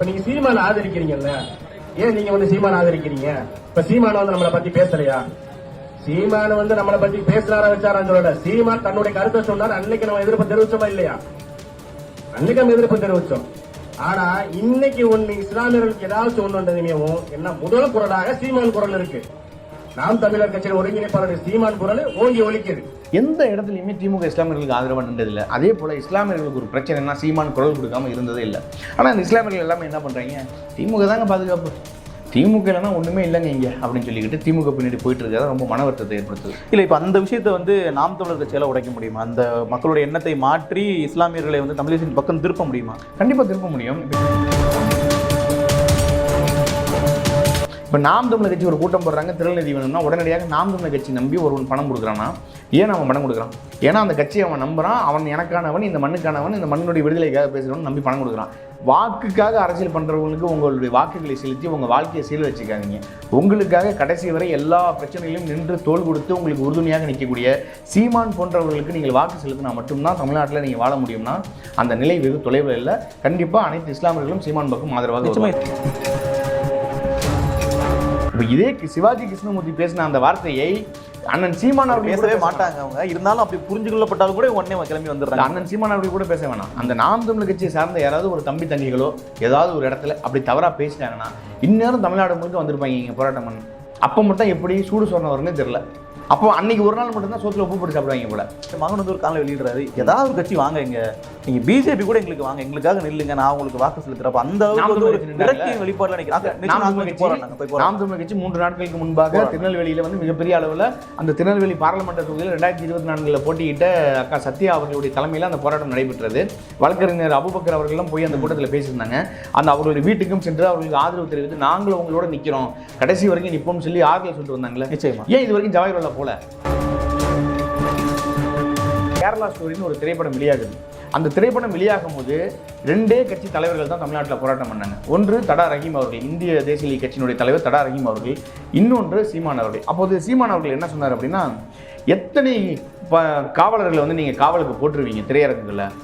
இப்ப நீங்க சீமான ஆதரிக்கிறீங்கல்ல? ஏன் நீங்க வந்து சீமான ஆதரிக்கிறீங்க? இப்ப சீமான வந்து நம்மளை பத்தி பேசலையா? சீமான வந்து நம்மளை பத்தி பேசுறாரா வச்சாரான்னு சொல்லல. சீமான் தன்னுடைய கருத்தை சொன்னார். அன்னைக்கு நம்ம எதிர்ப்பு தெரிவிச்சோமா இல்லையா? அன்னைக்கு நம்ம எதிர்ப்பு தெரிவிச்சோம். ஆனா இன்னைக்கு ஒண்ணு இஸ்லாமியர்களுக்கு ஏதாவது ஒண்ணு என்ன முதல் குரலாக சீமான் குரல் இருக்கு. நாம் தமிழர் கட்சியின் ஒருங்கிணைப்பாளர் சீமான் குரல் ஓங்கி ஒலிக்குது எந்த இடத்துலையுமே திமுக இஸ்லாமியர்களுக்கு ஆதரவாக நின்றதில்லை அதே போல் இஸ்லாமியர்களுக்கு ஒரு பிரச்சனைனா சீமான் குரல் கொடுக்காம இருந்ததே இல்லை. ஆனால் இந்த இஸ்லாமியர்கள் எல்லாமே என்ன பண்ணுறாங்க திமுக தாங்க பாதுகாப்பு. திமுக இல்லைன்னா ஒன்றுமே இல்லைங்க இங்கே அப்படின்னு சொல்லிக்கிட்டு திமுக பின்னாடி போயிட்டு இருக்கிறத ரொம்ப மன வருத்தத்தை ஏற்படுத்துது. இல்லை இப்போ அந்த விஷயத்தை வந்து நாம் தமிழர் கட்சியால் உடைக்க முடியுமா? அந்த மக்களுடைய எண்ணத்தை மாற்றி இஸ்லாமியர்களை வந்து தமிழகத்தின் பக்கம் திருப்ப முடியுமா? கண்டிப்பாக திருப்ப முடியும். இப்போ நாம் தமிழர் கட்சி ஒரு கூட்டம் போடுறாங்க திருநெல்வேலி வேணும்னா உடனடியாக நாம் தமிழர் கட்சி நம்பி ஒருவன் பணம் கொடுக்குறான்னா ஏன் அவன் பணம் கொடுக்குறான்? ஏன்னா அந்த கட்சியை அவன் நம்புறான் அவன் எனக்கானவன் இந்த மண்ணுக்கானவன் இந்த மண்ணுடைய விடுதலைக்காக பேசுகிறவன் நம்பி பணம் கொடுக்குறான். வாக்குக்காக அரசியல் பண்ணுறவங்களுக்கு உங்களுடைய வாக்குகளை செலுத்தி உங்கள் வாழ்க்கையை சீல் வச்சுக்காதீங்க. உங்களுக்காக கடைசி வரை எல்லா பிரச்சனையிலும் நின்று தோள் கொடுத்து உங்களுக்கு உறுதுணையாக நிற்கக்கூடிய சீமான் போன்றவர்களுக்கு நீங்கள் வாக்கு செலுத்தினா மட்டும்தான் தமிழ்நாட்டில் நீங்கள் வாழ முடியும்னா அந்த நிலை வெகு தொலைவில் இல்லை. கண்டிப்பாக அனைத்து இஸ்லாமியர்களும் சீமான் பக்கம் ஆதரவாக நிச்சயமா. இப்போ இதே சிவாஜி கிருஷ்ணமூர்த்தி பேசின அந்த வார்த்தையை அண்ணன் சீமான் அவர்கள் பேசவே பேச மாட்டாங்க அவங்க. இருந்தாலும் அப்படி புரிஞ்சு கொள்ளப்பட்டாலும் கூட உடனே கிளம்பி வந்துடுறாங்க. அண்ணன் சீமான் அவர்கள் கூட பேச வேணாம். அந்த நாம் தமிழ் கட்சியை சார்ந்த யாராவது ஒரு தம்பி தங்கிகளோ ஏதாவது ஒரு இடத்துல அப்படி தவறா பேசிட்டாங்கன்னா இந்நேரம் தமிழ்நாடு முழுக்க வந்திருப்பாங்க இங்கே போராட்டம் பண்ண. அப்போ மட்டும் எப்படி சூடு சொன்னவர்னு தெரியல. அப்போ அன்னைக்கு ஒரு நாள் மட்டும்தான் சோத்துல உப்பு போட்டு சாப்பிடுவாங்க போல. மகன் வந்து ஒரு காலையில் வெளியிடுறாரு ஏதாவது ஒரு கட்சி வாங்க இங்க. நீங்க பிஜேபி கூட எங்களுக்கு வாங்க. எங்களுக்காக நில்லுங்க. நான் உங்களுக்கு வாக்கு செலுத்துறப்ப அந்த வெளிப்பாடுல நினைக்கிறேன். கட்சி மூன்று நாட்களுக்கு முன்பாக திருநெல்வேலியில் வந்து மிகப்பெரிய அளவில் அந்த திருநெல்வேலி பாராளுமன்ற தொகுதியில் ரெண்டாயிரத்தி இருபத்தி நான்கில் போட்டியிட்ட அக்கா சத்யா அவர்களுடைய தலைமையில் அந்த போராட்டம் நடைபெற்றது. வழக்கறிஞர் அபுபக்கர் அவர்களும் போய் அந்த கூட்டத்தில் பேசியிருந்தாங்க. அந்த அவர்களுடைய வீட்டுக்கும் சென்று அவர்களுக்கு ஆதரவு தெரிவித்து நாங்களும் உங்களோட நிற்கிறோம் கடைசி வரைக்கும் நிற்போம்னு சொல்லி ஆறுதல் சொல்லிட்டு வந்தாங்களே. நிச்சயமா. ஏன் இது வரைக்கும் ஜவாஹர்லால போல. கேரளா ஸ்டோரின்னு ஒரு திரைப்படம் வெளியாகுது. அந்த திரைப்படம் வெளியாகும் போது ரெண்டே கட்சி தலைவர்கள் தான் தமிழ்நாட்டில் போராட்டம் பண்ணாங்க. ஒன்று தடா ரஹீம் அவர்கள் இந்திய தேசிய லீக் கட்சியினுடைய தலைவர் தடா ரஹீம் அவர்கள் இன்னொன்று சீமான் அவர்கள். அப்போது சீமான் அவர்கள் என்ன சொன்னார் அப்படின்னா எத்தனை காவலர்களை வந்து நீங்கள் காவலுக்கு போட்டுருவீங்க திரையரங்குகளில்?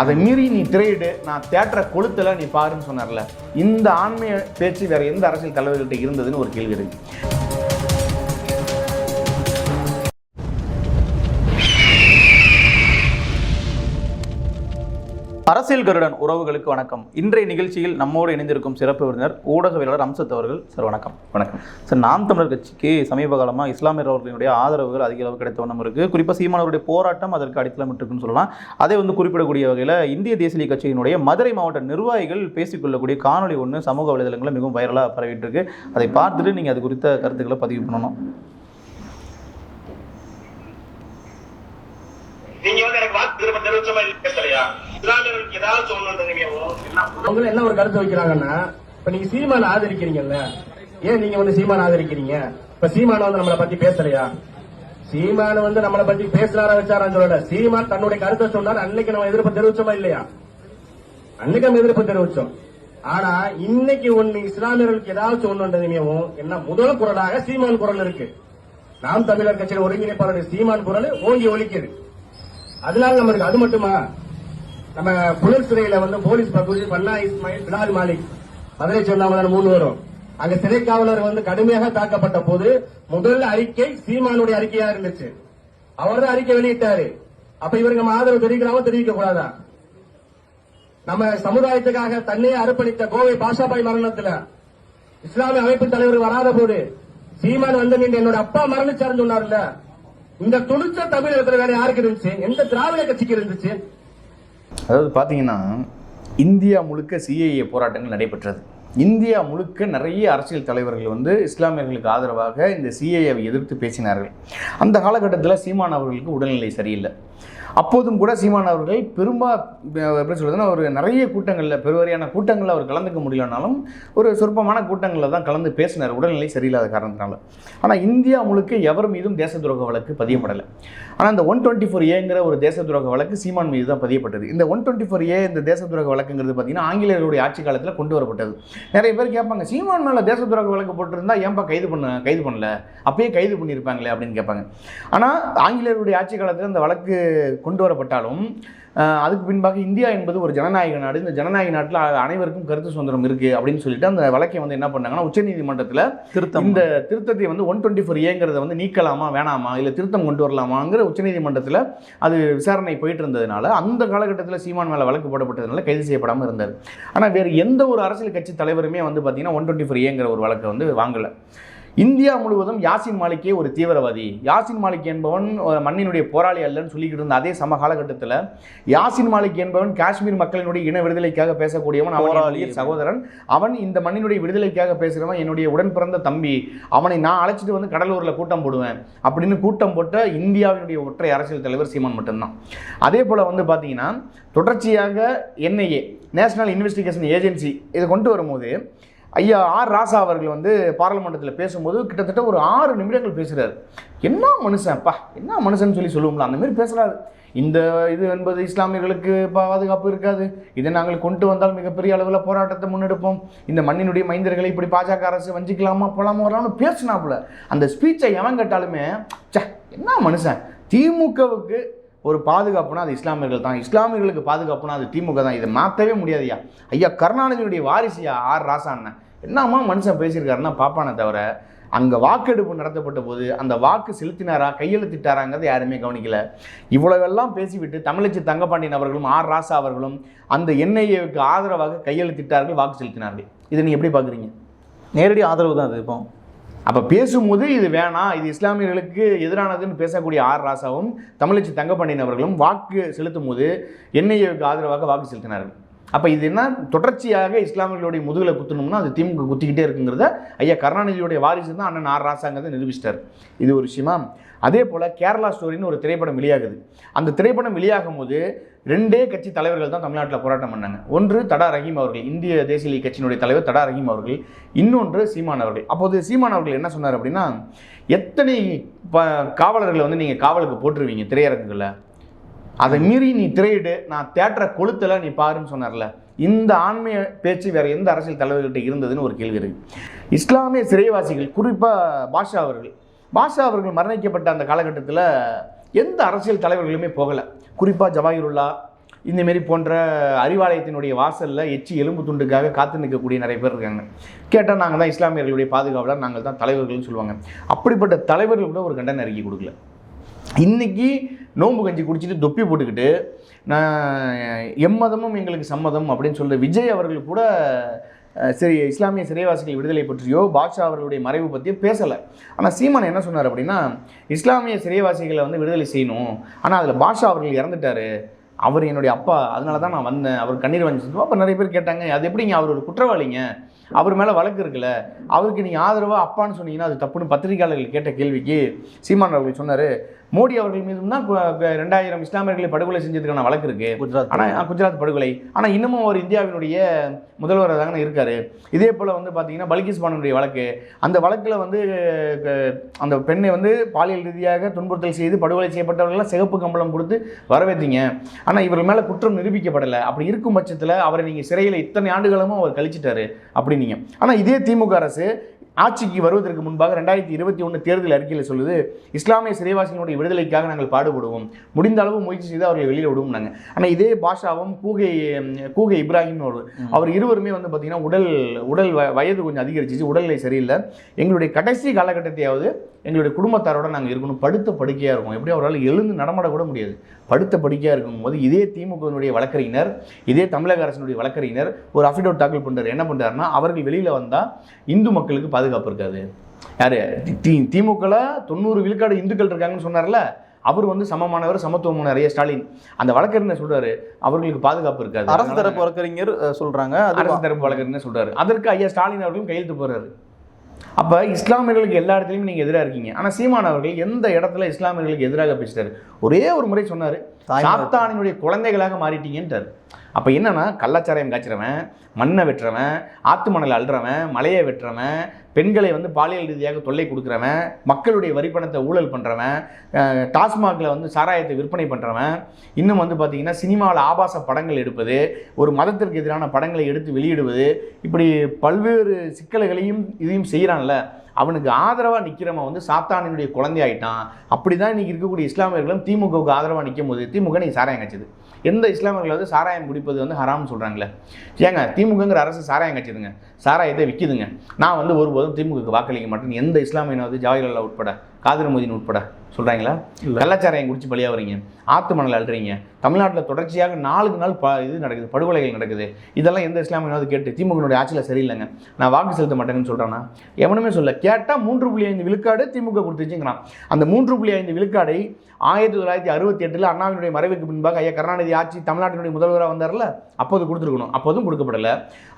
அதை மீறி நீ திரையிடு நான் தேட்டரை கொளுத்தலை நீ பாருன்னு சொன்னார்ல. இந்த ஆண்மைய பேச்சு வேறு எந்த அரசியல் தலைவர்கள்ட்ட இருந்ததுன்னு ஒரு கேள்வி இருக்குது அரசியல் கருடன் உறவுகளுக்கு வணக்கம். இன்றைய நிகழ்ச்சியில் நம்மோடு இணைந்திருக்கும் சிறப்பு விருந்தினர் ஊடகவியலாளர் அம்சத் அவர்கள். சார் வணக்கம். வணக்கம். சார் நாம் தமிழர் கட்சிக்கு சமீப காலமாக இஸ்லாமியர் அவர்களுடைய ஆதரவுகள் அதிக அளவு கிடைத்த வண்ணம் இருக்குது குறிப்பாக சீமானவருடைய போராட்டம் அதற்கு அடித்தளமிட்டிருக்குன்னு சொல்லலாம். அதை வந்து குறிப்பிடக்கூடிய வகையில் இந்திய தேசிய கட்சியினுடைய மதுரை மாவட்ட நிர்வாகிகள் பேசிக்கொள்ளக்கூடிய காணொளி ஒன்று சமூக வலைதளங்களில் மிகவும் வைரலாக பரவிட்டு இருக்கு. அதை பார்த்துட்டு நீங்கள் அது குறித்த கருத்துக்களை பதிவு பண்ணணும். நீங்க வந்து எனக்கு வாக்கு திரும்ப தெரிவிச்சோமா இல்ல பேசலையா? இஸ்லாமியர்களுக்கு ஏதாவது சொல்லணும் என்ன ஒரு கருத்து வைக்கிறாங்கன்னா இப்ப நீங்க சீமான ஆதரிக்கிறீங்கல்ல ஏன் நீங்க வந்து சீமான ஆதரிக்கிறீங்க? இப்ப சீமான வந்து நம்மளை பத்தி பேசலையா? சீமான வந்து நம்மளை பத்தி பேசுறாரா வச்சாரான்னு சொல்லல. சீமான் தன்னுடைய கருத்தை சொன்னார் அன்னைக்கு நம்ம எதிர்ப்பு தெரிவிச்சோமா இல்லையா? அன்னைக்கு நம்ம எதிர்ப்பு தெரிவிச்சோம். ஆனா இன்னைக்கு ஒண்ணு இஸ்லாமியர்களுக்கு ஏதாவது ஒண்ணுன்றதுமையும் என்ன முதல் குரலாக சீமான் குரல் இருக்கு. நாம் தமிழர் கட்சியின் ஒருங்கிணைப்பாளர் சீமான் குரல் ஓங்கி ஒழிக்கிறது அதனால நம்மளுக்கு அது மட்டுமா? நம்ம புலர் சிறையில வந்து போலீஸ் பகுதி பன்னா இஸ்மாயில் பிலால் மாலிக். மதுரை சொன்னாமல் மூணு வரும் அங்க சிறை காவலர் வந்து கடுமையாக தாக்கப்பட்ட போது முதல் அறிக்கை சீமானுடைய அறிக்கையா இருந்துச்சு. அவர் தான் அறிக்கை வெளியிட்டாரு. அப்ப இவருக்கு நம்ம ஆதரவு தெரிவிக்கலாம தெரிவிக்க கூடாதா? நம்ம சமுதாயத்துக்காக தன்னையே அர்ப்பணித்த கோவை பாஷாபாய் மரணத்துல இஸ்லாமிய அமைப்பு தலைவர் வராத போது சீமான் வந்து நீங்க என்னோட அப்பா மரணிச்சாருன்னு சொன்னார்ல. இந்த துணிச்ச தமிழகத்தில் வேற யாருக்கு இருந்துச்சு? எந்த திராவிட கட்சிக்கு இருந்துச்சு? அதாவது பார்த்தீங்கன்னா இந்தியா முழுக்க சிஏஏ போராட்டங்கள் நடைபெற்றது. இந்தியா முழுக்க நிறைய அரசியல் தலைவர்கள் வந்து இஸ்லாமியர்களுக்கு ஆதரவாக இந்த சிஏஏவை எதிர்த்து பேசினார்கள். அந்த காலகட்டத்தில் சீமான் அவர்களுக்கு உடல்நிலை சரியில்லை. அப்போதும் கூட சீமான் அவர்கள் பெரும்பா எப்படி சொல்கிறதுன்னா ஒரு நிறைய கூட்டங்களில் பெருவாரியான கூட்டங்களில் அவர் கலந்துக்க முடியலனாலும் ஒரு சொற்பமான கூட்டங்களில் தான் கலந்து பேசினார். உடல்நிலை சரியில்லாத காரணத்தினால. ஆனால் இந்தியா முழுக்க எவர் மீதும் தேச துரோக வழக்கு பதியப்படலை. ஆனால் இந்த ஒன் டுவெண்ட்டி ஃபோர் ஏங்கிற ஒரு தேச துரோக வழக்கு சீமான் மீது தான் பதியப்பட்டது. இந்த ஒன் டுவெண்ட்டி ஃபோர் ஏ இந்த தேச துரோக வழக்குங்கிறது பார்த்தீங்கன்னா ஆங்கிலேயர்களுடைய ஆட்சி காலத்தில் கொண்டு வரப்பட்டது. நிறைய பேர் கேட்பாங்க சீமான் மேலே தேச துரோக வழக்கு போட்டிருந்தா ஏன்பா கைது பண்ண கைது பண்ணல? அப்பயே கைது பண்ணியிருப்பாங்களே? அப்படின்னு கேட்பாங்க. ஆனால் ஆங்கிலேயருடைய ஆட்சி காலத்தில் அந்த வழக்கு கொண்டு வரப்பட்டாலும் அதுக்கு பின்பாக இந்தியா என்பது ஒரு ஜனநாயக நாடு. இந்த ஜனநாயக நாட்டில் அனைவருக்கும் கருத்து சுதந்திரம் இருக்கு அப்படின்னு சொல்லிட்டு அந்த வழக்கை வந்து என்ன பண்ணாங்கன்னா உச்சநீதிமன்றத்தில் திருத்தம் இந்த திருத்தத்தை வந்து ஒன் டுவெண்ட்டி ஃபோர் ஏங்கிறத வந்து நீக்கலாமா வேணாமா இல்லை திருத்தம் கொண்டு வரலாமாங்கிற உச்சநீதிமன்றத்தில் அது விசாரணை போயிட்டு இருந்ததுனால அந்த காலகட்டத்தில் சீமான் மேலே வழக்கு போடப்பட்டதுனால கைது செய்யப்படாமல் இருந்தார். ஆனால் வேறு எந்த ஒரு அரசியல் கட்சி தலைவருமே வந்து பார்த்தீங்கன்னா ஒன் டுவெண்ட்டி ஃபோர் ஏங்கிற ஒரு வழக்கை வந்து வாங்கலை. இந்தியா முழுவதும் யாசின் மாலிக்கே ஒரு தீவிரவாதி. யாசின் மாலிக் என்பவன் மண்ணினுடைய போராளி அல்லன்னு சொல்லிக்கிட்டு இருந்த அதே சம காலகட்டத்தில் யாசின் மாலிக் என்பவன் காஷ்மீர் மக்களினுடைய இன விடுதலைக்காக பேசக்கூடியவன் அவன் போராளி. என்னுடைய சகோதரன். அவன் இந்த மண்ணினுடைய விடுதலைக்காக பேசுகிறவன் என்னுடைய உடன் பிறந்த தம்பி. அவனை நான் அழைச்சிட்டு வந்து கடலூரில் கூட்டம் போடுவேன் அப்படின்னு கூட்டம் போட்ட இந்தியாவினுடைய ஒற்றை அரசியல் தலைவர் சீமான் மட்டும்தான். அதே போல் வந்து பார்த்தீங்கன்னா தொடர்ச்சியாக என்ஐஏ நேஷனல் இன்வெஸ்டிகேஷன் ஏஜென்சி இதை கொண்டு வரும்போது ஐயா ஆர் ராசா அவர்கள் வந்து பாராளுமன்றத்தில் பேசும்போது கிட்டத்தட்ட ஒரு ஆறு நிமிடங்கள் பேசுகிறார் என்ன மனுஷன்ப்பா என்ன மனுஷன் சொல்லி சொல்லுவோம்ல அந்த மாதிரி பேசுகிறாரு இந்த இது என்பது இஸ்லாமியர்களுக்கு பாதுகாப்பு இருக்காது. இதை நாங்கள் கொண்டு வந்தால் மிகப்பெரிய அளவில் போராட்டத்தை முன்னெடுப்போம். இந்த மண்ணினுடைய மைந்தர்களை இப்படி பாஜக அரசு வஞ்சிக்கலாமா போலாமா வரலாம்னு பேசினாப்புல. அந்த ஸ்பீச்சை எவன் கேட்டாலுமே ச்சே என்ன மனுஷன்? திமுகவுக்கு ஒரு பாதுகாப்புனா அது இஸ்லாமியர்கள் தான். இஸ்லாமியர்களுக்கு பாதுகாப்புனா அது திமுக தான். இதை மாற்றவே முடியாதுயா ஐயா கருணாநிதியுடைய வாரிசியா ஆர் ராசா அண்ணன். என்னம்மா மனுஷன் பேசியிருக்காருன்னா பாப்பானே தவிர அங்கே வாக்கெடுப்பு நடத்தப்பட்ட போது அந்த வாக்கு செலுத்தினாரா கையெழுத்திட்டாராங்கிறத யாருமே கவனிக்கல. இவ்வளவெல்லாம் பேசிவிட்டு தமிழச்சி தங்கப்பாண்டியன் அவர்களும் ஆர் ராசா அவர்களும் அந்த என்ஐஏவுக்கு ஆதரவாக கையெழுத்திட்டார்கள் வாக்கு செலுத்தினார்கள். இதை நீங்கள் எப்படி பார்க்குறீங்க நேரடி ஆதரவு தான் அது இப்போ. அப்போ பேசும்போது இது வேணாம் இது இஸ்லாமியர்களுக்கு எதிரானதுன்னு பேசக்கூடிய ஆர் ராசாவும் தமிழச்சி தங்கப்பாண்டியன் அவர்களும் வாக்கு செலுத்தும் போது என்ஐஏவுக்கு ஆதரவாக வாக்கு செலுத்தினார்கள். அப்போ இது என்ன? தொடர்ச்சியாக இஸ்லாமியர்களுடைய முதுகலை குத்தணும்னா அது திமுக குத்திக்கிட்டே இருக்குங்கிறத ஐயா கருணாநிதியுடைய வாரிசு தான் அண்ணன் ஆர் ராசாங்கிறத நிரூபிச்சிட்டார். இது ஒரு விஷயமா? அதே போல் கேரளா ஸ்டோரின்னு ஒரு திரைப்படம் வெளியாகுது. அந்த திரைப்படம் வெளியாகும் போது ரெண்டே கட்சி தலைவர்கள் தான் தமிழ்நாட்டில் போராட்டம் பண்ணாங்க. ஒன்று தடா ரஹீம் அவர்கள் இந்திய தேசிய லீக் கட்சியினுடைய தலைவர் தடா ரஹீம் அவர்கள் இன்னொன்று சீமான் அவர்கள். அப்போது சீமான் அவர்கள் என்ன சொன்னார் அப்படின்னா எத்தனை ப காவலர்களை வந்து நீங்கள் காவலுக்கு போட்டுருவீங்க திரையரங்குகளில்? அதை மீறி நீ திரையிடு நான் தேட்டரை கொளுத்தல நீ பாருன்னு சொன்னார்ல. இந்த ஆண்மைய பேச்சு வேற எந்த அரசியல் தலைவர்கிட்ட இருந்ததுன்னு ஒரு கேள்வி இருக்கு. இஸ்லாமிய சிறைவாசிகள் குறிப்பாக பாஷா அவர்கள். பாஷா அவர்கள் மரணிக்கப்பட்ட அந்த காலகட்டத்தில் எந்த அரசியல் தலைவர்களுமே போகலை. குறிப்பாக ஜவாஹிருல்லா இந்தமாரி போன்ற அறிவாலயத்தினுடைய வாசலில் எச்சி எலும்பு துண்டுக்காக காத்து நிற்கக்கூடிய நிறைய பேர் இருக்காங்க. கேட்டால் நாங்கள் தான் இஸ்லாமியர்களுடைய பாதுகாவலர் நாங்கள் தான் தலைவர்கள்னு சொல்லுவாங்க. அப்படிப்பட்ட தலைவர்கள் கூட ஒரு கண்டன அறிக்கை கொடுக்கல. இன்னைக்கு நோம்பு கஞ்சி குடிச்சிட்டு தொப்பி போட்டுக்கிட்டு நான் எம்மதமும் எங்களுக்கு சம்மதம் அப்படின்னு சொல்ற விஜய் அவர்கள் கூட சரி இஸ்லாமிய சிறைவாசிகள் விடுதலை பற்றியோ பாட்ஷா அவர்களுடைய மறைவு பற்றியோ பேசலை. ஆனால் சீமான் என்ன சொன்னார் அப்படின்னா இஸ்லாமிய சிறைவாசிகளை வந்து விடுதலை செய்யணும். ஆனால் அதில் பாட்ஷா அவர்கள் இறந்துட்டாரு. அவர் என்னுடைய அப்பா அதனால தான் நான் வந்தேன். அவர் கண்ணீர் வந்துச்சு அப்போ நிறைய பேர் கேட்டாங்க அது எப்படிங்க அவர் ஒரு குற்றவாளிங்க? அவர் மேலே வழக்கு இருக்குல்ல. அவருக்கு நீங்கள் ஆதரவாக அப்பான்னு சொன்னீங்கன்னா அது தப்புன்னு பத்திரிகையாளர்கள் கேட்ட கேள்விக்கு சீமான் அவர்கள் சொன்னார் மோடி அவர்கள் மீதும் தான் ரெண்டாயிரம் இஸ்லாமியர்களை படுகொலை செஞ்சதுக்கான வழக்கு இருக்கு. குஜராத் ஆனால் குஜராத் படுகொலை. ஆனால் இன்னமும் அவர் இந்தியாவினுடைய முதல்வராக தானே இருக்காரு. இதே போல் வந்து பார்த்தீங்கன்னா பல்கிஸ் பானுடைய வழக்கு. அந்த வழக்கில் வந்து அந்த பெண்ணை வந்து பாலியல் ரீதியாக துன்புறுத்தல் செய்து படுகொலை செய்யப்பட்டவர்கள்லாம் சிகப்பு கம்பளம் கொடுத்து வரவேற்றீங்க ஆனால் இவர் மேலே குற்றம் நிரூபிக்கப்படலை. அப்படி இருக்கும் பட்சத்தில் அவரை நீங்கள் சிறையில் இத்தனை ஆண்டுகளும் அவர் கழிச்சிட்டாரு அப்படின்னீங்க. ஆனால் இதே திமுக அரசு ஆட்சிக்கு வருவதற்கு முன்பாக ரெண்டாயிரத்தி இருபத்தி ஒன்று தேர்தல் அறிக்கையில் சொல்லுது இஸ்லாமிய சிறைவாசிகளுடைய விடுதலைக்காக நாங்கள் பாடுபடுவோம். முடிந்த அளவு முயற்சி செய்து அவர்களை வெளியில் விடுவோம்னாங்க. ஆனால் இதே பாஷாவும் கூகை கூகை இப்ராஹிம் ஒரு அவர் இருவருமே வந்து பார்த்தீங்கன்னா உடல் உடல் வயது கொஞ்சம் அதிகரிச்சிச்சு உடல்நிலை சரியில்லை. எங்களுடைய கடைசி காலகட்டத்தையாவது எங்களுடைய குடும்பத்தாரோட நாங்கள் இருக்கணும். படுத்த படுக்கையாக இருக்கும் எப்படி அவரால் எழுந்து நடமாட கூட முடியாது. படுத்த படுக்கையாக இருக்கும்போது இதே திமுகவினுடைய வழக்கறிஞர் இதே தமிழக அரசினுடைய வழக்கறிஞர் ஒரு அஃபிடோட் தாக்கல் பண்ணுறாரு என்ன பண்ணுறாருன்னா அவர்கள் வெளியில் வந்தால் இந்து மக்களுக்கு பாதுகாப்பு இருக்காது. யார்? தி திமுகவில் தொண்ணூறு விழுக்காடு இந்துக்கள் இருக்காங்கன்னு சொன்னார்ல அவர் வந்து சமமானவர் சமத்துவமானவர் ஐயா ஸ்டாலின். அந்த வழக்கறிஞர் சொல்றாரு அவர்களுக்கு பாதுகாப்பு இருக்காது. அரசு தரப்பு வழக்கறிஞர் சொல்றாங்க அரசு தரப்பு வழக்கறிஞர் சொல்றாரு. அதற்கு ஐயா ஸ்டாலின் அவர்களும் கையெழுத்து போடுறாரு. அப்ப இஸ்லாமியர்களுக்கு எல்லா இடத்துலையும் நீங்க எதிராக இருக்கீங்க. ஆனா சீமான் அவர்கள் எந்த இடத்துல இஸ்லாமியர்களுக்கு எதிராக பேசிட்டார்? ஒரே ஒரு முறை சொன்னாரு. சாத்தானினுடைய குழந்தைகளாக மாறிட்டீங்கன்றார் அப்போ என்னன்னா கள்ளச்சாராயம் காய்ச்சிறவன் மண்ணை வெட்டுறவன் ஆத்து மணல் அழுறவன் மலையை வெட்டுறவன் பெண்களை வந்து பாலியல் ரீதியாக தொல்லை கொடுக்குறவன் மக்களுடைய வரிப்பணத்தை ஊழல் பண்ணுறவன் டாஸ்மாகில் வந்து சாராயத்தை விற்பனை பண்ணுறவன் இன்னும் வந்து பார்த்தீங்கன்னா சினிமாவில் ஆபாச படங்கள் எடுப்பது ஒரு மதத்திற்கு எதிரான படங்களை எடுத்து வெளியிடுவது இப்படி பல்வேறு சிக்கல்களையும் இதையும் செய்கிறான்ல அவனுக்கு ஆதரவாக நிற்கிறவன் வந்து சாத்தானினுடைய குழந்தையாயிட்டான். அப்படி தான் இன்றைக்கி இருக்கக்கூடிய இஸ்லாமியர்களும் திமுகவுக்கு ஆதரவாக நிற்கும் போது திமுக நீ சாராயம் கட்சிது எந்த இஸ்லாமியர்கள் வந்து சாராயம் குடிப்பது வந்து ஹராம்னு சொல்கிறாங்களே ஏங்க திமுகங்கிற அரசு சாராயம் கட்சிதுங்க சாராயத்தை விற்கிதுங்க நான் வந்து ஒருபோதும் திமுகவுக்கு வாக்களிக்க மாட்டேன். எந்த இஸ்லாமியனாவது ஜவாஹர்லால் உட்பட காதிர் மோதின் உட்பட சொல்கிறாங்களா. கள்ளச்சாராயம் குடிச்சு பலியாகிறீங்க ஆத்து மணல் அழுறீங்க தமிழ்நாட்டில் தொடர்ச்சியாக நாளுக்கு நாள் ப இது நடக்குது. படுகொலைகள் நடக்குது. இதெல்லாம் எந்த இஸ்லாமியனாவது கேட்டு திமுகனுடைய ஆட்சியில் சரியில்லைங்க. நான் வாக்கு செலுத்த மாட்டேன்னு சொல்கிறேன்னா எவனுமே சொல்ல. கேட்டால் மூன்று புள்ளி ஐந்து விழுக்காடு திமுக கொடுத்துச்சுங்கிறான். அந்த மூன்று புள்ளி ஐந்து விழுக்காடை ஆயிரத்தி தொள்ளாயிரத்தி அறுபத்தி எட்டில் அண்ணாவினுடைய மறைவுக்கு பின்பாக ஐயா கருணாநிதி ஆட்சி தமிழ்நாட்டினுடைய முதல்வராக வந்தார்ல அப்போது கொடுத்துருக்கணும். அப்போதும் கொடுக்கப்படலை.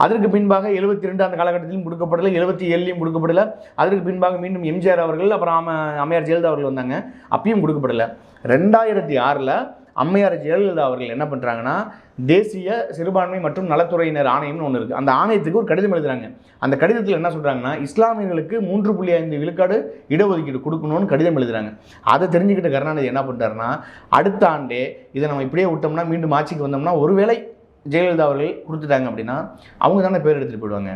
அதற்கு பின்பாக எழுபத்தி ரெண்டு அந்த காலகட்டத்திலும் கொடுக்கப்படலை எழுபத்தி ஏழுலையும் கொடுக்கப்படலை. அதற்கு பின்பாக மீண்டும் எம்ஜிஆர் அவர்கள் அப்புறம் அம அம்மையார் ஜெயலலிதா அவர்கள் வந்தாங்க. அப்பயும் கொடுக்கப்படலை. ரெண்டாயிரத்தி ஆறில் அம்மையார் ஜெயலலிதா அவர்கள் என்ன பண்ணுறாங்கன்னா தேசிய சிறுபான்மை மற்றும் நலத்துறையினர் ஆணையம்னு ஒன்று இருக்குது அந்த ஆணையத்துக்கு ஒரு கடிதம் எழுதுறாங்க. அந்த கடிதத்தில் என்ன சொல்கிறாங்கன்னா இஸ்லாமியர்களுக்கு மூன்று புள்ளி ஐந்து விழுக்காடு இடஒதுக்கீடு கொடுக்கணும்னு கடிதம் எழுதுறாங்க. அதை தெரிஞ்சுக்கிட்ட கருணாநிதி என்ன பண்ணுறாருன்னா அடுத்த ஆண்டே இதை நம்ம இப்படியே விட்டோம்னா மீண்டும் ஆட்சிக்கு வந்தோம்னா ஒருவேளை ஜெயலலிதா அவர்கள் கொடுத்துட்டாங்க அப்படின்னா அவங்க தானே பேர் எடுத்துகிட்டு போயிடுவாங்க.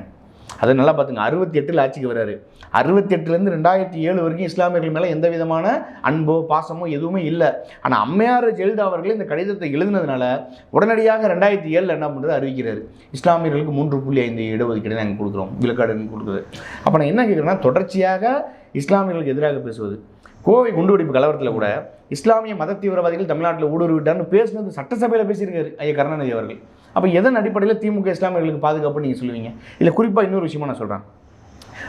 அதை நல்லா பார்த்துங்க. அறுபத்தி எட்டில் ஆட்சிக்கு வர்றாரு. அறுபத்தி எட்டுலேருந்து ரெண்டாயிரத்தி ஏழு வரைக்கும் இஸ்லாமியர்கள் மேலே எந்த விதமான அன்போ பாசமோ எதுவுமே இல்லை. ஆனால் அம்மையார் ஜெயலலிதா அவர்கள் இந்த கடிதத்தை எழுதினதுனால உடனடியாக ரெண்டாயிரத்தி ஏழில் என்ன பண்ணுறது அறிவிக்கிறார். இஸ்லாமியர்களுக்கு மூன்று புள்ளி ஐந்து இடஒதுக்கீடு நாங்கள் கொடுக்குறோம். விழுக்காடு கொடுக்குறது. அப்போ நான் என்ன கேட்குறேன்னா தொடர்ச்சியாக இஸ்லாமியர்களுக்கு எதிராக பேசுவது. கோவை குண்டுவெடிப்பு கலவரத்தில் கூட இஸ்லாமிய மத தீவிரவாதிகள் தமிழ்நாட்டில் ஊடுருவிட்டார்னு பேசுனது சட்டசபையில் பேசியிருக்காரு ஐயா கருணாநிதி அவர்கள். அப்போ எதன் அடிப்படையில் திமுக இஸ்லாமியர்களுக்கு பாதுகாப்பு நீங்கள் சொல்லுவீங்க? இல்லை குறிப்பாக இன்னொரு விஷயமா நான் சொல்கிறேன்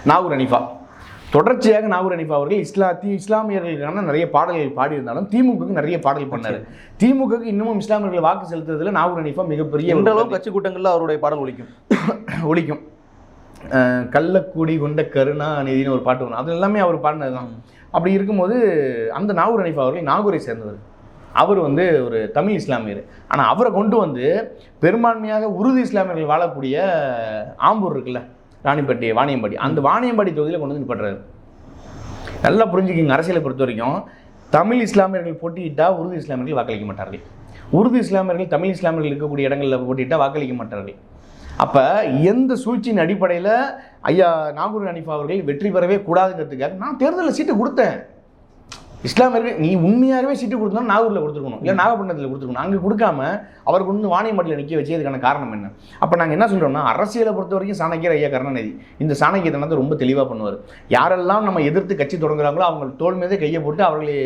நாகூர் அனிஃபா தொடர்ச்சியாக நாகூர் அனிஃபா அவர்கள் இஸ்லா தி இஸ்லாமியர்களுக்கான நிறைய பாடல்கள் பாடியிருந்தாலும் திமுகவுக்கு நிறைய பாடல் பண்ணார். திமுகவுக்கு இன்னமும் இஸ்லாமியர்கள் வாக்கு செலுத்துறதுல நாகூர் அனிஃபா மிகப்பெரிய எந்த அளவு கட்சி கூட்டங்களில் அவருடைய பாடல் ஒழிக்கும் அஹ் கள்ளக்கூடி கொண்ட கருணாநிதினு ஒரு பாட்டு வரும். அது எல்லாமே அவர் பாடினது தான் அப்படி இருக்கும்போது அந்த நாகூர் அனிஃபா அவர்கள் நாகூரை சேர்ந்தவர். அவர் வந்து ஒரு தமிழ் இஸ்லாமியர். ஆனால் அவரை கொண்டு வந்து பெரும்பான்மையாக உருது இஸ்லாமியர்கள் வாழக்கூடிய ஆம்பூர் இருக்குல்ல ராணிப்பட்டி வாணியம்பாடி அந்த வாணியம்பாடி தொகுதியில் கொண்டு வந்து நிப்பாட்டுறாரு. நல்லா புரிஞ்சுக்கிங்க அரசியலை பொறுத்த வரைக்கும். தமிழ் இஸ்லாமியர்கள் போட்டியிட்டால் உருது இஸ்லாமியர்கள் வாக்களிக்க மாட்டார்கள். உருது இஸ்லாமியர்கள் தமிழ் இஸ்லாமியர்கள் இருக்கக்கூடிய இடங்களில் போட்டியிட்டால் வாக்களிக்க மாட்டார்கள். அப்போ எந்த சூழ்ச்சியின் அடிப்படையில் ஐயா நாகூர் ஹனீஃபா அவர்கள் வெற்றி பெறவே கூடாதுங்கிறதுக்காக நான் தேர்தலில் சீட்டு கொடுத்தேன். இஸ்லாமியர்கள் நீ உண்மையாகவே சீட்டு கொடுத்தோம் நாகூரில் கொடுத்துருக்கணும். இல்லை நாகப்பட்டினத்தில் கொடுத்துருக்கணும். அங்கே கொடுக்காம அவர் கொண்டு வந்து வாணியம்பாட்டில் நிற்க வச்சதுக்கான காரணம் என்ன? அப்போ நாங்கள் என்ன சொல்கிறோம்னா அரசியலை பொறுத்த வரைக்கும் சாணக்கியர் ஐயா கருணாநிதி இந்த சாணக்கியத்தனத்தை ரொம்ப தெளிவாக பண்ணுவார். யாரெல்லாம் நம்ம எதிர்த்து கட்சி தொடங்குறாங்களோ அவங்க தோல் மீதே கையை போட்டு அவர்களை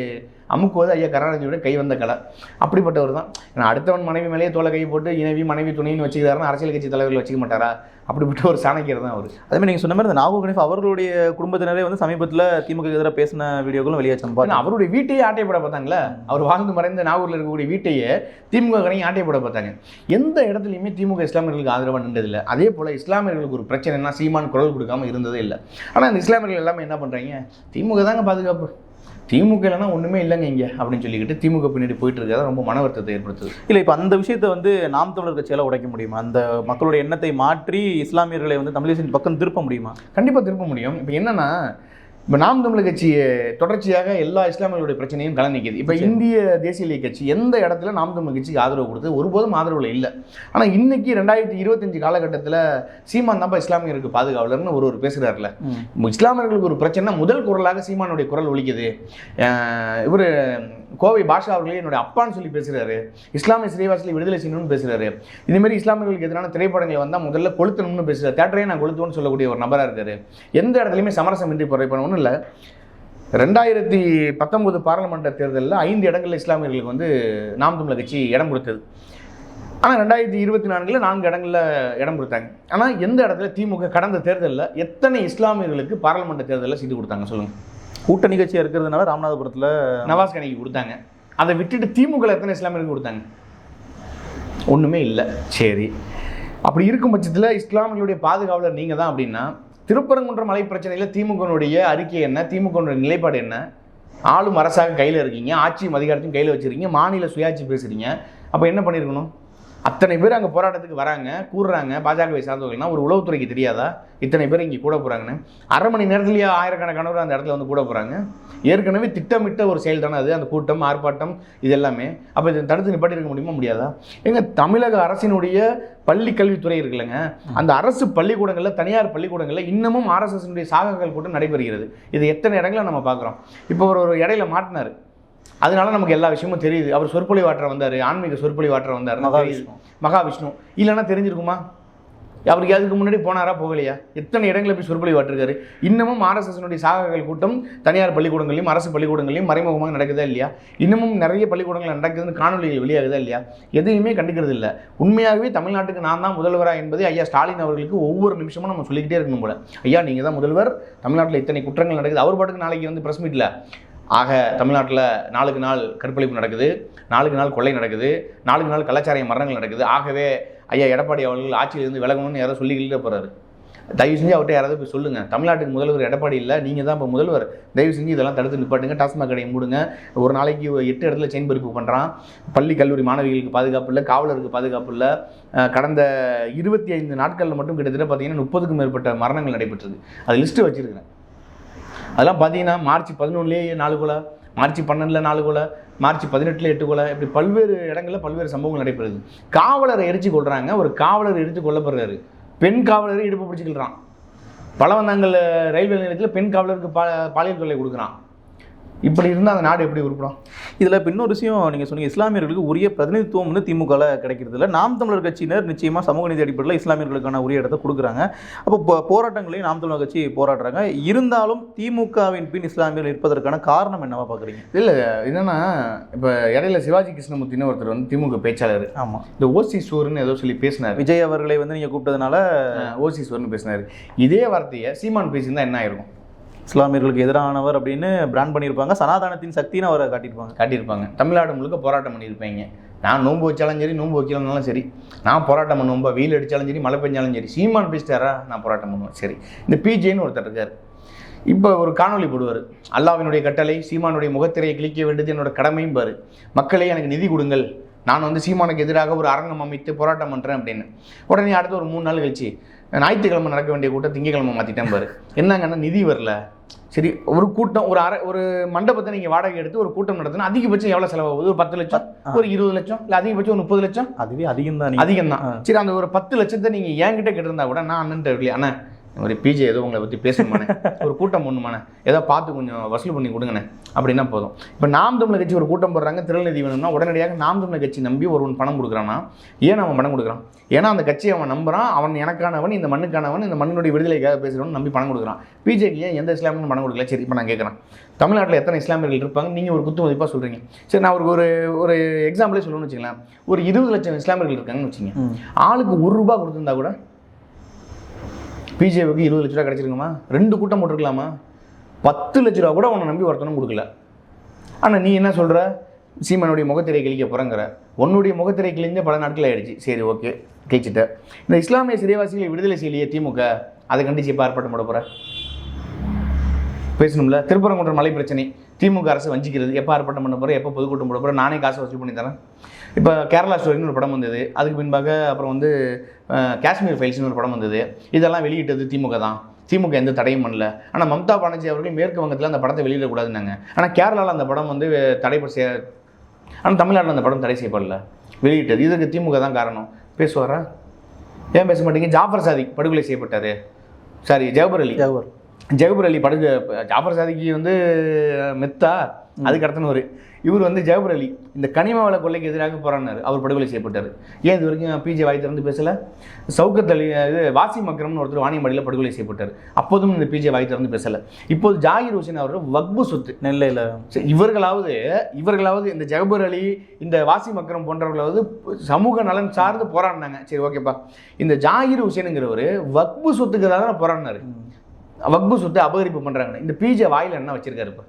அமுக்குவது ஐயா கருணாநிதியோட கை வந்த கலை. அப்படிப்பட்டவர் தான். ஏன்னா அடுத்தவன் மனைவி மேலேயே தோலை கை போட்டு இணைவி மனைவி துணைன்னு வச்சுக்கிறாருன்னு அரசியல் கட்சி தலைவர்கள் வச்சுக்க மாட்டாரா? அப்படிப்பட்ட ஒரு சாணக்கியர் தான் அவர். அதே மாதிரி நீங்கள் சொன்ன மாதிரி இந்த நாகூர் கணேஷ் அவர்களுடைய குடும்பத்தினரே வந்து சமீபத்தில் திமுக எதிராக பேசின வீடியோக்களும் வெளியாச்சு ஏன்னா அவருடைய வீட்டையே ஆட்டைப்பட பார்த்தாங்களே? அவர் வாழ்ந்து மறைந்த நாகூரில் இருக்கக்கூடிய வீட்டையே திமுக கடையும் ஆட்டைப்பட பார்த்தாங்க. எந்த இடத்துலையுமே திமுக இஸ்லாமியர்களுக்கு ஆதரவாக நின்றதில்லை. அதே போல் இஸ்லாமியர்களுக்கு ஒரு பிரச்சனைனா சீமான் குரல் கொடுக்காம இருந்ததே இல்லை. ஆனால் இந்த இஸ்லாமியர்கள் எல்லாமே என்ன பண்ணுறாங்க திமுக தாங்க பாதுகாப்பு. திமுக இல்லைன்னா ஒன்றுமே இல்லைங்க இங்கே அப்படின்னு சொல்லிக்கிட்டு திமுக பின்னாடி போயிட்டு இருக்கிறது ரொம்ப மன வருத்தத்தை ஏற்படுத்துது. இல்லை இப்போ அந்த விஷயத்தை வந்து நாம் தமிழர் கட்சியால் உடைக்க முடியுமா? அந்த மக்களுடைய எண்ணத்தை மாற்றி இஸ்லாமியர்களை வந்து தமிழ் பக்கம் திருப்ப முடியுமா? கண்டிப்பாக திருப்ப முடியும். இப்போ என்னன்னா இப்போ நாம் தமிழர் கட்சி தொடர்ச்சியாக எல்லா இஸ்லாமியர்களுடைய பிரச்சனையும் கலந்து நிற்கிது இப்போ. இந்திய தேசிய லீக் கட்சி எந்த இடத்துல நாம் தமிழர் கட்சிக்கு ஆதரவு கொடுத்து ஒருபோதும் ஆதரவில் இல்லை. ஆனால் இன்னைக்கு ரெண்டாயிரத்தி இருபத்தஞ்சு காலகட்டத்தில் சீமான் தான்ப்பா இஸ்லாமியருக்கு பாதுகாவலர்னு ஒரு ஒரு பேசுகிறாருல இஸ்லாமியர்களுக்கு ஒரு பிரச்சனை முதல் குரலாக சீமானுடைய குரல் ஒலிக்குது. இவர் கோவை பாஷா அவர்களே என்னுடைய அப்பான்னு சொல்லி பேசுகிறாரு இஸ்லாமிய சிறைவாசலை விடுதலை செய்யணும்னு பேசுகிறாரு இதுமாரி இஸ்லாமியர்களுக்கு எதிரான திரைப்படங்கள் வந்தால் முதல்ல கொளுத்தணும்னு பேசுகிறார் தேட்டரையே நான் கொளுத்துவேன்னு சொல்லக்கூடிய ஒரு நபராக இருக்காரு. எந்த இடத்துலையுமே சமரசம் இன்றி புறப்படணும் ஒன்றும் இல்லை. ரெண்டாயிரத்தி பத்தொன்பது பாராளுமன்ற தேர்தலில் ஐந்து இடங்களில் இஸ்லாமியர்களுக்கு வந்து நாம் தமிழர் கட்சி இடம் கொடுத்தது. ஆனால் ரெண்டாயிரத்தி இருபத்தி நான்கில் நான்கு இடங்களில் இடம் கொடுத்தாங்க. ஆனால் எந்த இடத்துல திமுக கடந்த தேர்தலில் எத்தனை இஸ்லாமியர்களுக்கு பாராளுமன்ற தேர்தலில் சீட்டு கொடுத்தாங்க சொல்லுங்கள் கூட்டணி கட்சியாக இருக்கிறதுனால ராமநாதபுரத்தில் நவாஸ் கனிக்கு கொடுத்தாங்க. அதை விட்டுட்டு திமுக எத்தனை இஸ்லாமியருக்கு கொடுத்தாங்க? ஒன்றுமே இல்லை. சரி. அப்படி இருக்கும் பட்சத்தில் இஸ்லாமியர்களுடைய பாதுகாவலர் நீங்கள் தான் அப்படின்னா திருப்பரங்குன்றம் மலை பிரச்சனையில் திமுகனுடைய அறிக்கை என்ன? திமுகனுடைய நிலைப்பாடு என்ன? ஆளும் அரசாக கையில் இருக்கீங்க ஆட்சியும் அதிகாரத்தையும் கையில் வச்சுருக்கீங்க மாநில சுயாட்சி பேசுகிறீங்க அப்போ என்ன பண்ணியிருக்கணும் அத்தனை பேர் அங்கே போராட்டத்துக்கு வராங்க கூறுறாங்க. பாஜகவை சார்ந்தவர்கள்னா ஒரு உளவுத்துறைக்கு தெரியாதா? இத்தனை பேர் இங்கே கூட போகிறாங்கன்னு அரை மணி நேரத்துலேயே ஆயிரக்கணக்கானவர் அந்த இடத்துல வந்து கூட போகிறாங்க ஏற்கனவே திட்டமிட்ட ஒரு செயல் தானே அது அந்த கூட்டம் ஆர்ப்பாட்டம் இது எல்லாமே. அப்போ இதை தடுத்து நிப்பாட்டி இருக்க முடியுமா? முடியாதா? எங்கள் தமிழக அரசினுடைய பள்ளி கல்வித்துறை இருக்குல்லங்க அந்த அரசு பள்ளிக்கூடங்களில் தனியார் பள்ளிக்கூடங்களில் இன்னமும் ஆர்எஸ்எஸ்னுடைய சாகங்கள் கூட்டம் நடைபெறுகிறது. இது எத்தனை இடங்களில் நம்ம பார்க்குறோம்? இப்போ ஒரு ஒரு இடையில மாட்டினார். அதனால நமக்கு எல்லா விஷயமும் தெரியுது. அவர் சொற்பொழிவாற்ற வந்தார். ஆன்மீக சொற்பொழிவாற்ற வந்தார். மகாவிஷ்ணு. மகாவிஷ்ணு. இல்லைன்னா தெரிஞ்சிருக்குமா? அவருக்கு அதுக்கு முன்னாடி போனாரா? போகலையா? எத்தனை இடங்களில் போய் சொற்பொழிவாற்றிருக்காரு இன்னமும் ஆர்எஸ்எஸ்னுடைய சாககள் கூட்டம் தனியார் பள்ளிக்கூடங்களையும் அரசு பள்ளிக்கூடங்களையும் மறைமுகமாக நடக்குதா இல்லையா? இன்னமும் நிறைய பள்ளிக்கூடங்கள் நடக்குதுன்னு காணொலிகள் வெளியாகுதா இல்லையா? எதையுமே கண்டுக்கிறது இல்லை. உண்மையாகவே தமிழ்நாட்டுக்கு நான் தான் முதல்வரா என்பதை ஐயா ஸ்டாலின் அவர்களுக்கு ஒவ்வொரு நிமிஷமும் நம்ம சொல்லிக்கிட்டே இருக்கணும் போல. ஐயா நீங்கள் தான் முதல்வர். தமிழ்நாட்டில் இத்தனை குற்றங்கள் நடக்குது. அவர் பாட்டுக்கு நாளைக்கு வந்து பிரஸ் மீட்டில் ஆக தமிழ்நாட்டில் நாளுக்கு நாள் கற்பழிப்பு நடக்குது நாளுக்கு நாள் கொள்ளை நடக்குது நாளுக்கு நாள் கலாச்சார மரணங்கள் நடக்குது. ஆகவே ஐயா எடப்பாடி அவர்கள் ஆட்சியிலிருந்து விலகணும்னு யாரோ சொல்லிக்கிட்டே போகிறாரு தயவு செஞ்சு அவர்கிட்ட யாராவது போய் சொல்லுங்கள் தமிழ்நாட்டுக்கு முதல்வர் எடப்பாடி இல்லை நீங்கள் தான் இப்போ முதல்வர். தயவு செஞ்சு இதெல்லாம் தடுத்து நிப்பாட்டுங்க டாஸ்மாக் கடையை மூடுங்க. ஒரு நாளைக்கு எட்டு இடத்துல செயின் பறிப்பு பண்ணுறான் பள்ளி கல்லூரி மாணவிகளுக்கு பாதுகாப்பு இல்லை காவலருக்கு பாதுகாப்பு இல்லை. கடந்த இருபத்தி ஐந்து நாட்களில் மட்டும் கிட்டத்தட்ட பார்த்தீங்கன்னா முப்பதுக்கும் மேற்பட்ட மரணங்கள் நடைபெற்றது. அது லிஸ்ட்டு வச்சுருக்கிறேன். அதெல்லாம் பார்த்தீங்கன்னா மார்ச் பதினொன்றுலேயே நாலு கொலை மார்ச் பன்னெண்டில் நாலு கொலை மார்ச் பதினெட்டில் எட்டு கொலை இப்படி பல்வேறு இடங்களில் பல்வேறு சம்பவங்கள் நடைபெறுது. காவலரை எரிச்சு கொள்கிறாங்க ஒரு காவலர் எரிச்சு கொல்லப்படுறாரு. பெண் காவலரை இடுப்பு பிடிச்சிக்கிறான் பலவந்தாங்கல் ரயில்வே நிலையத்தில் பெண் காவலருக்கு பா பாலியல் தொல்லை கொடுக்குறான். இப்படி இருந்தால் அந்த நாடு எப்படி உருப்படும்? இதில் இப்போ இன்னொரு விஷயம் நீங்கள் சொன்னீங்க இஸ்லாமியர்களுக்கு உரிய பிரதிநிதித்துவம் வந்து திமுகவில் கிடைக்கிறது இல்லை நாம் தமிழர் கட்சியினர் நிச்சயமாக சமூக நீதி அடிப்படையில் இஸ்லாமியர்களுக்கான உரிய இடத்தை கொடுக்குறாங்க. அப்போ போராட்டங்களையும் நாம் தமிழர் கட்சி போராடுறாங்க. இருந்தாலும் திமுகவின் பின் இஸ்லாமியர்கள் இருப்பதற்கான காரணம் என்னவா பார்க்குறீங்க இல்லை என்னன்னா இப்போ இடையில சிவாஜி கிருஷ்ணமூர்த்தின்னு ஒருத்தர் வந்து திமுக பேச்சாளர். ஆமாம் இந்த ஓசி சோறுன்னு ஏதோ சொல்லி பேசினார். விஜய் அவர்களை வந்து நீங்கள் கூப்பிட்டதுனால ஓசி சோறுன்னு பேசினார். இதே வார்த்தையை சீமான் பேசியிருந்தா என்ன ஆயிருக்கும்? இஸ்லாமியர்களுக்கு எதிரானவர் அப்படின்னு பிராண்ட் பண்ணியிருப்பாங்க. சனாதனத்தின் சக்தின்னு அவரை காட்டியிருப்பாங்க. காட்டியிருப்பாங்க. தமிழ்நாடு முழுக்க போராட்டம் பண்ணியிருப்பீங்க. நான் நோன்பு வச்சாலும் சரி நோன்பு வைக்கலனாலும் சரி நான் போராட்டம் பண்ணுவோம்பா வெயில் அடித்தாலும் சரி மழை பெஞ்சாலும் சரி சீமான் பேசிட்டாரா நான் போராட்டம் பண்ணுவேன். சரி. இந்த பிஜேன்னு ஒருத்தர் இருக்கார். இப்போ ஒரு காணொளி போடுவார். அல்லாவினுடைய கட்டளை சீமானுடைய முகத்திரையை கிழிக்க வேண்டியது என்னோட கடமையும் பாரு. மக்களே எனக்கு நிதி கொடுங்கள். நான் வந்து சீமானுக்கு எதிராக ஒரு அரங்கம் அமைத்து போராட்டம் பண்ணுறேன் அப்படின்னு. உடனே அடுத்து ஒரு மூணு நாள் கழிச்சு ஞாயிற்றுக்கிழமை நடக்க வேண்டிய கூட்டம் திங்கக்கிழமை மாற்றிட்டேன் பாரு. என்னங்கன்னா நிதி வரல. சரி ஒரு கூட்டம் ஒரு அரை ஒரு மண்டபத்தை நீங்கள் வாடகை எடுத்து ஒரு கூட்டம் நடத்தினா அதிகபட்சம் எவ்வளோ செலவாகுது? ஒரு பத்து லட்சம் ஒரு இருபது லட்சம் இல்லை அதிகபட்சம் ஒரு முப்பது லட்சம்? அதுவே அதிகம் தான் அதிகம் தான் சரி அந்த ஒரு பத்து லட்சத்தை நீங்க என்கிட்ட கேட்டிருந்தா கூட நான் அண்ணன் இல்லையா அண்ணா ஒரு பிஜே ஏதோ உங்களை பற்றி பேசணுமாண்ணே ஒரு கூட்டம் பண்ணுமாண்ணே ஏதோ பார்த்து கொஞ்சம் வசூல் பண்ணி கொடுங்கண்ணே. அப்படின்னா போதும். இப்போ நாம் தமிழர் கட்சி ஒரு கூட்டம் போடுறாங்க திருநிதி வேணும்னா உடனடியாக நாம் தமிழர் கட்சி நம்பி ஒருவன் பணம் கொடுக்குறான்னா ஏன் அவன் பணம் கொடுக்குறான்? ஏன்னா அந்த கட்சியை அவன் நம்புறான் அவன் எனக்கானவன் இந்த மண்ணுக்கானவன் இந்த மண்ணுடைய விடுதலைக்காக பேசுகிறவன் நம்பி பணம் கொடுக்குறான். பிஜேக்கு ஏன் எந்த இஸ்லாமியும் பணம் கொடுக்கல? சரி இப்போ நான் கேட்குறேன். தமிழ்நாட்டில் எத்தனை இஸ்லாமியர்கள் இருப்பாங்க? நீங்கள் ஒரு குத்து மதிப்பாக சொல்கிறீங்க சரி நான் ஒரு ஒரு ஒரு எக்ஸாம்பிளே சொல்லணும்னு வச்சுக்கலாம் ஒரு இருபது லட்சம் இஸ்லாமியர்கள் இருக்காங்கன்னு வச்சுங்க. ஆளுக்கு ஒரு ரூபா கொடுத்துருந்தா கூட பிஜேபிக்கு இருபது லட்ச ரூபா கிடச்சிருக்குமா? ரெண்டு கூட்டம் போட்டிருக்கலாமா? பத்து லட்ச ரூபா கூட உன்னை நம்பி ஒருத்தனும் கொடுக்கல. ஆனால் நீ என்ன சொல்கிற சீமனுடைய முகத்திரை கிழிக்க போகிறங்கிற உன்னுடைய முகத்திரை கிழிஞ்ச பல நாட்கள் ஆயிடுச்சு. சரி ஓகே. கிழிச்சிட்ட. இந்த இஸ்லாமிய சிறைவாசிகளை விடுதலை செய்யலையே திமுக அதை கண்டிச்சு இப்போ ஆர்ப்பாட்டம் போட போகிற பேசணும்ல. திருப்பரங்குன்ற மலை பிரச்சனை திமுக அரசு வஞ்சிக்கிறது. எப்போ ஆர்ப்பாட்டம் பண்ண போகிறேன் எப்போ பொதுக்கூட்டம் போட போகிறேன் நானே காசு வசூல் பண்ணி தரேன். இப்போ கேரளா ஸ்டோரின்னு ஒரு படம் வந்தது. அதுக்கு பின்பாக அப்புறம் வந்து காஷ்மீர் ஃபைல்ஸ்னு ஒரு படம் வந்தது. இதெல்லாம் வெளியிட்டது திமுக தான். திமுக எந்த தடையும் பண்ணல. ஆனால் மம்தா பானர்ஜி அவர்கள் மேற்கு வங்கத்தில் அந்த படத்தை வெளியிடக்கூடாதுன்னாங்க ஆனால் கேரளாவில் அந்த படம் வந்து தடை செய்ய ஆனால் தமிழ்நாட்டில் அந்த படம் தடை செய்யப்படல. வெளியிட்டது. இதுக்கு திமுக தான் காரணம். பேசுவாரா? ஏன் பேச மாட்டீங்க? ஜாஃபர் சாதிக் படுகொலை செய்யப்பட்டார். சாரி ஜவஹர் அலி. ஜவஹர். ஜவஹர் அலி படுக ஜாஃபர் சாதிக்கு வந்து மெத்தா அதுக்கு அடுத்தனவர் இவர் வந்து ஜவஹர் அலி. இந்த கனிம வள கொள்ளைக்கு எதிராக போராடினார். அவர் படுகொலை செய்யப்பட்டார். ஏன் இது வரைக்கும் பிஜே வாய் திறந்து பேசல? சவுக்கத் அலி இது வாசி மக்ரம்னு ஒருத்தர் வாணியம்பாடியில் படுகொலை செய்யப்பட்டார். அப்போதும் இந்த பிஜே வாய் திறந்து பேசல. இப்போது ஜாகிர் ஹுசேன் அவர்கள் வக்பு சொத்து. நெல்லையில். இவர்களாவது இவர்களாவது இந்த ஜகபர் அலி இந்த வாசி மக்கரம் போன்றவர்களாவது சமூக நலன் சார்ந்து போராடினாங்க. சரி ஓகேப்பா. இந்த ஜாகிர் ஹுசேனுங்கிறவர் வக்பு சொத்துக்கு தான் போராடினாரு. வக்பு சொத்தை அபகரிப்பு பண்றாங்க இந்த பிஜே வாயில என்ன வச்சிருக்காரு இப்ப?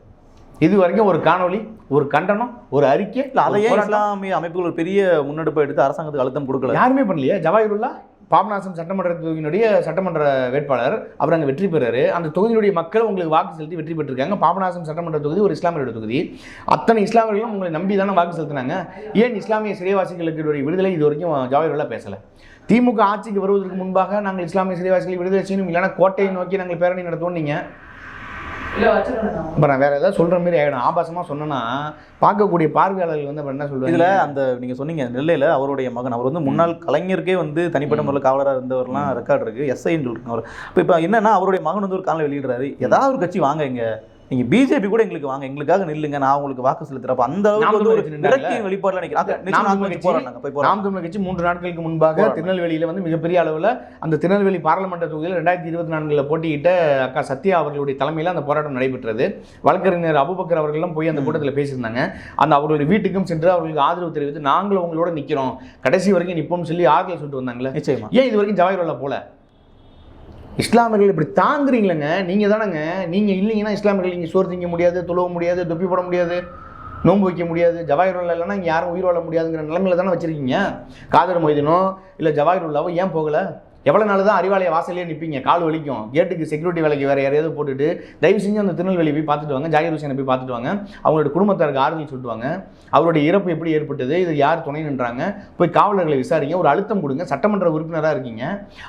இது வரைக்கும் ஒரு காணொளி ஒரு கண்டனம் ஒரு அறிக்கை இல்லை அதை ஒரு ஏன் போராட்டம். இஸ்லாமிய அமைப்புகள் ஒரு பெரிய முன்னெடுப்பை எடுத்து அரசாங்கத்துக்கு அழுத்தம் கொடுக்கல? யாருமே பண்ணலையே. ஜவாஹிருல்லா பாபநாசம் சட்டமன்ற தொகுதியினுடைய சட்டமன்ற வேட்பாளர். அவர் அங்கே வெற்றி பெறாரு. அந்த தொகுதியினுடைய மக்கள் உங்களுக்கு வாக்கு செலுத்தி வெற்றி பெற்றிருக்காங்க. பாபநாசம் சட்டமன்ற தொகுதி ஒரு இஸ்லாமியருடைய தொகுதி. அத்தனை இஸ்லாமியர்களும் உங்களை நம்பி தானே வாக்கு செலுத்தினாங்க. ஏன் இஸ்லாமிய சிறைவாசிகளுக்கு விடுதலை இது வரைக்கும் ஜவாஹர்லால் பேசலை? திமுக ஆட்சிக்கு வருவதற்கு முன்பாக நாங்கள் இஸ்லாமிய சிறைவாசிகளை விடுதலை செய்யணும் இல்லைன்னா கோட்டையை நோக்கி நாங்கள் பேரணி நடத்துவோம் நீங்கள் இப்போ நான். வேற ஏதாவது சொல்ற மாதிரி ஆகிடும் ஆபாசமாக சொன்னேன்னா பார்க்கக்கூடிய பார்வையாளர்கள் வந்து அப்புறம் என்ன சொல்றாங்க இதுல அந்த நீங்க சொன்னீங்க நெல்லையில அவருடைய மகன். அவர் வந்து முன்னாள் கலைஞருக்கே வந்து தனிப்பட்ட முறையில் காவலராக இருந்தவர்லாம் ரெக்கார்ட் இருக்கு. எஸ்ஐன்னு சொல்றாங்க அவர். இப்போ இப்போ என்னன்னா அவருடைய மகன் வந்து ஒரு காலையில் வெளியிடுறாரு. ஏதாவது ஒரு கட்சி வாங்க இங்க. நீங்க பிஜேபி கூட எங்களுக்கு வாங்க எங்களுக்காக நில்லுங்க நான் உங்களுக்கு வாக்கு செலுத்துறப்ப அந்த அளவுக்கு ஒரு? விரக்தியின் வெளிப்பாடுல நினைக்கிறேன் கட்சி மூன்று நாட்களுக்கு முன்பாக. திருநெல்வேலியில வந்து மிகப்பெரிய அளவில் அந்த திருநெல்வேலி பாராளுமன்ற தொகுதியில் ரெண்டாயிரத்தி இருபத்தி நான்குல போட்டியிட்ட அக்கா சத்யா அவர்களுடைய தலைமையில் அந்த போராட்டம் நடைபெற்றது. வழக்கறிஞர் அபுபக்கர் அவர்களும் போய் அந்த கூட்டத்தில் பேசியிருந்தாங்க. அந்த அவர்களுடைய வீட்டுக்கும் சென்று அவர்களுக்கு ஆதரவு தெரிவித்து நாங்களும் உங்களோட நிற்கிறோம் கடைசி வரைக்கும் நிற்போம்னு சொல்லி ஆறுதல் சொல்லிட்டு வந்தாங்களே. ஏன் இது வரைக்கும் ஜவாஹர்லால் போல? இஸ்லாமியர்கள் இப்படி தாங்குறீங்களேங்க நீங்கள் தானேங்க. நீங்கள் இல்லைங்கன்னா இஸ்லாமியர்கள் நீங்கள் சோறு திங்க முடியாது தொழுவ முடியாது தொப்பி போட முடியாது நோன்பு வைக்க முடியாது ஜவாஹிருல்லா இல்லைன்னா இங்கே யாரும் உயிர் வாழ முடியாதுங்கிற நிலமையில தானே வச்சுருக்கீங்க. காதர் மொய்தினோ இல்லை ஜவாஹிருல்லாவோ ஏன் போகலை? எவ்வளோ நாள் தான் அறிவாலய வாசலே நிற்பீங்க கால் வலிக்கும். கேட்டுக்கு செக்யூரிட்டி வேலைக்கு வேறு யாரையாவது போட்டுட்டு தயவு செஞ்சு அந்த திருநெல்வேலி போய் பார்த்துட்டு வாங்க ஜாகிர் ஹுசேனை போய் பார்த்துட்டு வாங்க. அவங்களோட குடும்பத்தாருக்கு ஆறுதல் சொல்லிட்டு அவருடைய இறப்பு எப்படி ஏற்பட்டது இது யார் துணை நின்றாங்க போய் காவலர்களை விசாரிங்க ஒரு அழுத்தம் கொடுங்க சட்டமன்ற உறுப்பினராக இருக்கீங்க.